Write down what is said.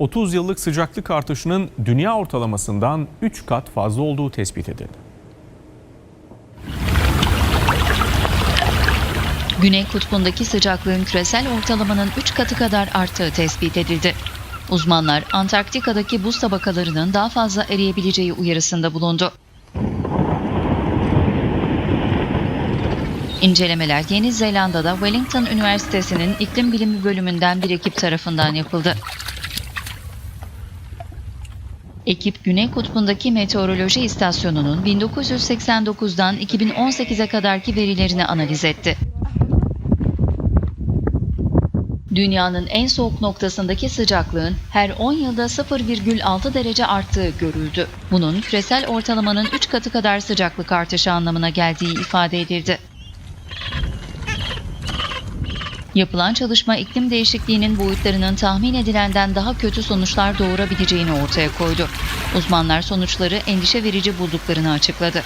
30 yıllık sıcaklık artışının dünya ortalamasından 3 kat fazla olduğu tespit edildi. Güney kutbundaki sıcaklığın küresel ortalamanın 3 katı kadar arttığı tespit edildi. Uzmanlar Antarktika'daki buz tabakalarının daha fazla eriyebileceği uyarısında bulundu. İncelemeler Yeni Zelanda'da Wellington Üniversitesi'nin iklim bilimi bölümünden bir ekip tarafından yapıldı. Ekip Güney Kutbu'ndaki meteoroloji istasyonunun 1989'dan 2018'e kadarki verilerini analiz etti. Dünyanın en soğuk noktasındaki sıcaklığın her 10 yılda 0,6 derece arttığı görüldü. Bunun küresel ortalamanın 3 katı kadar sıcaklık artışı anlamına geldiği ifade edildi. Yapılan çalışma iklim değişikliğinin boyutlarının tahmin edilenden daha kötü sonuçlar doğurabileceğini ortaya koydu. Uzmanlar sonuçları endişe verici bulduklarını açıkladı.